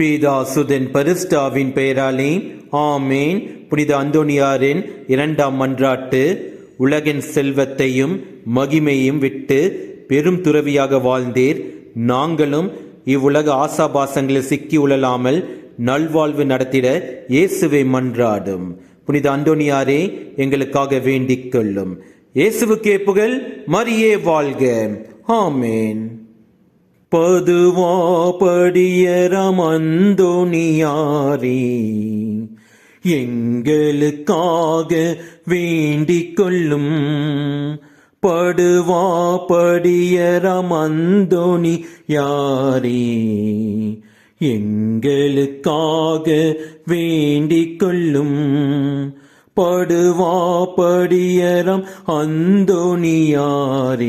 பீதாசுதன் பரிஸ்டாவின் பெயராலே ஆமேன். புனித அந்தோனியாரின் இரண்டாம் மன்றாட்டு உலகின் செல்வத்தையும் மகிமையும் விட்டு பெரும் துறவியாக வாழ்ந்தீர். நாங்களும் இவ்வுலக ஆசாபாசங்களில் சிக்கி உழலாமல் நல்வாழ்வு நடத்திட இயேசுவை மன்றாடும். புனித அந்தோனியாரே எங்களுக்காக வேண்டிக் கொள்ளும். இயேசுவுக்கே புகழ் மரியே வாழ்க. ஆமேன். பதுவா படியரம் அந்தோணியாரே எங்களுக்காக வேண்டிக் கொள்ளும் படுவா படியரம் அந்தோணி யாரே? எங்களுக்காக வேண்டிக் கொள்ளும் படுவா படியரம் அந்தோனியாரே